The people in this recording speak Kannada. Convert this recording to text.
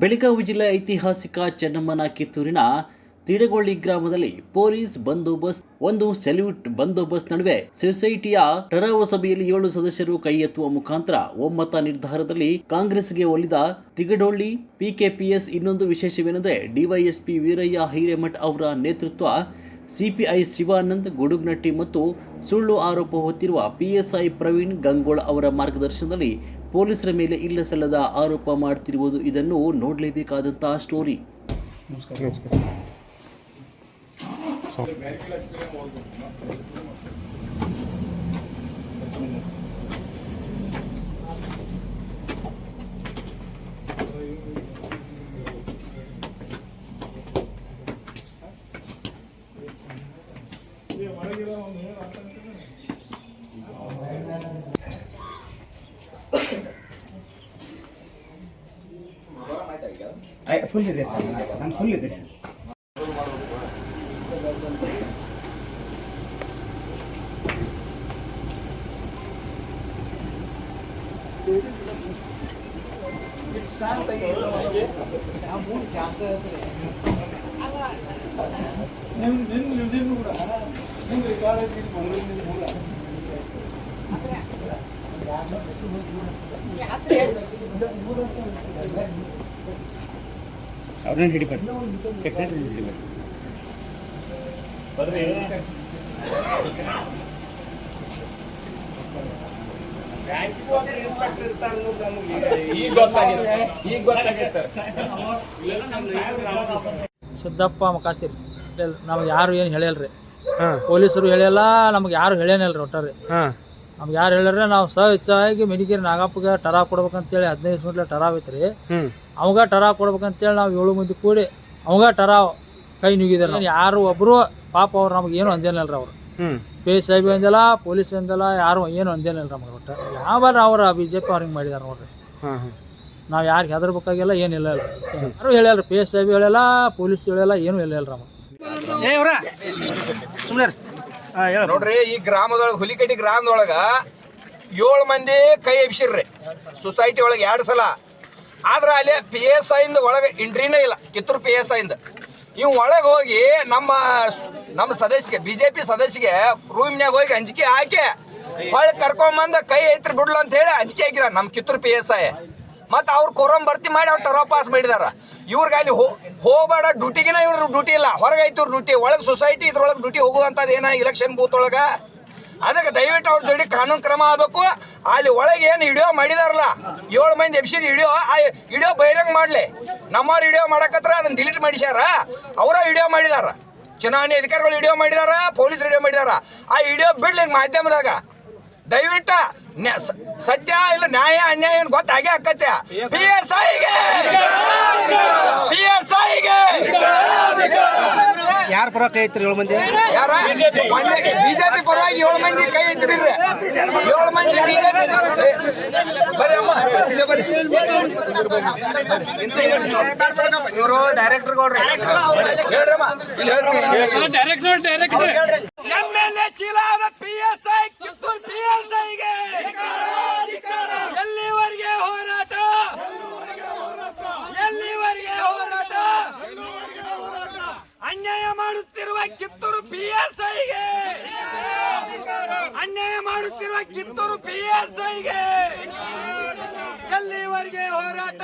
ಬೆಳಗಾವಿ ಜಿಲ್ಲೆ ಐತಿಹಾಸಿಕ ಚೆನ್ನಮ್ಮನ ಕಿತ್ತೂರಿನ ತಿಡಗೊಳ್ಳಿ ಗ್ರಾಮದಲ್ಲಿ ಪೊಲೀಸ್ ಬಂದೋಬಸ್ತ್, ಒಂದು ಸೆಲ್ಯೂಟ್ ಬಂದೋಬಸ್ತ್ ನಡುವೆ ಸೊಸೈಟಿಯ ಟರಾವ ಸಭೆಯಲ್ಲಿ ಏಳು ಸದಸ್ಯರು ಕೈ ಎತ್ತುವ ಮುಖಾಂತರ ಒಮ್ಮತ ನಿರ್ಧಾರದಲ್ಲಿ ಕಾಂಗ್ರೆಸ್ಗೆ ಒಲಿದ ತಿಗಡೊಳ್ಳಿ, ಪಿಕೆಪಿಎಸ್. ಇನ್ನೊಂದು ವಿಶೇಷವೇನೆಂದರೆ ಡಿವೈಎಸ್ಪಿ ವೀರಯ್ಯ ಹೈರೇಮಠ್ ಅವರ ನೇತೃತ್ವ ಸಿಪಿಐ ಶಿವಾನಂದ್ ಗುಡುಗ್ನಟ್ಟಿ ಮತ್ತು ಸುಳ್ಳು ಆರೋಪ ಹೊತ್ತಿರುವ ಪಿಎಸ್ಐ ಪ್ರವೀಣ್ ಗಂಗೋಳ್ ಅವರ ಮಾರ್ಗದರ್ಶನದಲ್ಲಿ ಪೊಲೀಸರ ಮೇಲೆ ಇಲ್ಲ ಸಲ್ಲದ ಆರೋಪ ಮಾಡ್ತಿರುವುದು ಇದನ್ನು ನೋಡಲೇಬೇಕಾದಂತಹ ಸ್ಟೋರಿ. ಫುಲ್ ಇದೆ ಸರ್ ನಾನು ಫುಲ್ ಇದೆ ಸರ್ ಅವ್ರನ್ನ ಹಿಡಿಬಾರ್ದು ಸೆಕ್ರೆಟರಿ ಹಿಡಿಬಾರ್ದು ಈಗ ಗೊತ್ತಾಗಿದೆ. ಈಗ ಗೊತ್ತಾಗಿದೆ ಸರ್. ಸಿದ್ದಪ್ಪ ಮಕಾಸಿರಿ. ನಮ್ಗೆ ಯಾರು ಏನು ಹೇಳಲ್ರಿ? ಹಾಂ. ಪೊಲೀಸರು ಹೇಳ್ಯಲ್ಲ ನಮ್ಗೆ ಯಾರು ಹೇಳೇನಲ್ರಿ ಒಟ್ಟಾರೆ. ಹಾಂ. ನಮ್ಗೆ ಯಾರು ಹೇಳಿದ್ರೆ ನಾವು ಸಹ ಹೆಚ್ಚಾಗಿ ಮೆಡಿಕೇರಿ ನಾಗಪ್ಪಗೆ ಟರಾ ಕೊಡ್ಬೇಕಂತೇಳಿ ಹದಿನೈದು ದಿವಸ ಟರಾ ಐತ್ರಿ ಅವಾಗ ಟರಾ ಕೊಡ್ಬೇಕಂತೇಳಿ ನಾವು ಏಳು ಮಂದಿ ಕೂಡಿ ಅವಾಗ ಟರಾ ಕೈ ನುಗ್ಗಿದಾರೆ ಯಾರು ಒಬ್ರು ಪಾಪ ಅವ್ರು ನಮ್ಗೆ ಏನು ಅಂದೇನಿಲ್ರಿ ಅವ್ರು. ಪೇಸ್ ಐ ಬಿ ಅಂದಿಲ್ಲ ಪೊಲೀಸ್ ಅಂದಲ್ಲ ಯಾರು ಏನು ಅಂದೇನಿಲ್ಲ ನಮ್ಗೆ ಒಟ್ಟು. ಯಾವ ಅವ್ರ ಬಿ ಜೆ ಪಿ ಅವ್ರು ಮಾಡಿದಾರೆ ನೋಡ್ರಿ. ನಾವು ಯಾರಿಗೆ ಹೆದರ್ಬೇಕಾಗಿಲ್ಲ ಏನಿಲ್ಲ ಯಾರು ಹೇಳ್ಯಾರ ಪಿ ಎಸ್ ಐಬಿ ಹೇಳಲ್ಲ ಪೊಲೀಸ್ ಹೇಳಿಲ್ಲ ಏನು ಹೇಳಿಲ್ಲ ನಮಗೆ. ನೋಡ್ರಿ, ಈ ಗ್ರಾಮದೊಳಗ ಹುಲಿಕಟ್ಟಿ ಗ್ರಾಮದೊಳಗ ಏಳು ಮಂದಿ ಕೈ ಎಬ್ಸಿರ್ರಿ. ಸೊಸೈಟಿ ಒಳಗೆ ಎರಡು ಸಲ. ಆದ್ರೆ ಅಲ್ಲಿ ಪಿ ಎಸ್ ಐಂದ ಒಳಗೆ ಇಂಟ್ರಿನೇ ಇಲ್ಲ. ಕಿತ್ತೂರು ಪಿ ಎಸ್ ಐಂದ ಇವ್ ಒಳಗೆ ಹೋಗಿ ನಮ್ಮ ನಮ್ಮ ಸದಸ್ಯಗೆ ಬಿ ಜೆ ಪಿ ಸದಸ್ಯಗೆ ರೂಮ್ನ್ಯಾಗ ಹೋಗಿ ಅಂಜಿಕೆ ಹಾಕಿ ಹೊಳ್ ಕರ್ಕೊಂಬಂದ ಕೈ ಐತ್ರಿ ಬಿಡ್ಲು ಅಂತ ಹೇಳಿ ಅಂಜಿಕೆ ಹಾಕಿದ ನಮ್ಮ ಕಿತ್ತೂರು ಪಿ ಎಸ್ ಐ ಮತ್ತು ಅವ್ರು ಕೊರಂ ಭರ್ತಿ ಮಾಡಿ ಅವ್ರು ಟರೋ ಪಾಸ್ ಮಾಡಿದಾರ. ಇವ್ರಿಗೆ ಅಲ್ಲಿ ಹೋಗಬೇಡ ಡ್ಯೂಟಿಗಿನ ಇವ್ರ ಡ್ಯೂಟಿ ಇಲ್ಲ. ಹೊರಗೆ ಇವ್ರ ಡ್ಯೂಟಿ. ಒಳಗೆ ಸೊಸೈಟಿ ಇದ್ರೊಳಗೆ ಡ್ಯೂಟಿ ಹೋಗುವಂಥದ್ದು ಏನ? ಇಲೆಕ್ಷನ್ ಬೂತ್ ಒಳಗೆ ಅದಕ್ಕೆ ದಯವಿಟ್ಟು ಅವ್ರ ಜೋಡಿ ಕಾನೂನು ಕ್ರಮ ಆಗಬೇಕು. ಅಲ್ಲಿ ಒಳಗೆ ಏನು ವಿಡಿಯೋ ಮಾಡಿದಾರಲ್ಲ ಏಳು ಮಂದಿ ಎಬ್ಸಿದ ವಿಡಿಯೋ ಆ ವಿಡಿಯೋ ಬಹಿರಂಗ ಮಾಡಲಿ. ನಮ್ಮವ್ರು ವಿಡಿಯೋ ಮಾಡಕತ್ರ ಅದನ್ನ ಡಿಲೀಟ್ ಮಾಡಿಸ್ಯಾರ. ಅವರ ವಿಡಿಯೋ ಮಾಡಿದಾರ. ಚುನಾವಣೆ ಅಧಿಕಾರಿಗಳು ವಿಡಿಯೋ ಮಾಡಿದಾರ ಪೊಲೀಸ್ ವಿಡಿಯೋ ಮಾಡಿದಾರ. ಆ ವಿಡಿಯೋ ಬಿಡ್ಲಿ ಮಾಧ್ಯಮದಾಗ. ದಯವಿಟ್ಟ ಸತ್ಯ ಇಲ್ಲ ನ್ಯಾಯ ಅನ್ಯಾಯ ಏನು ಗೊತ್ತಾಗೇ ಆಕತ್ತೆ ಪಿ ಎಸ್ ಐಗೆ ಪಿ ಎಸ್ ಐಗೆ ಯಾರ ಪರ ಕೈ ಐತ್ರಿ ಏಳು ಮಂದಿ? ಯಾರ? ಬಿಜೆಪಿ ಪರವಾಗಿ ಏಳು ಮಂದಿ ಕೈ ಐತ್ರಿ ಏಳು ಮಂದಿ ಬಿಜೆಪಿ. ಇವರು ಡೈರೆಕ್ಟರ್ ಗೌಡ್ರಿ. ಹೇಳ್ರಮ್ಮ ಇಲ್ಲಿ ಹೇಳ್ರಿ. ಎಮ್ಎಲ್ಎ ಅನ್ಯಾಯ ಮಾಡುತ್ತಿರುವ ಕಿತ್ತೂರು ಪಿ ಎಸ್ ಐಗೆ ಎಲ್ಲಿವರೆಗೆ ಹೋರಾಟ?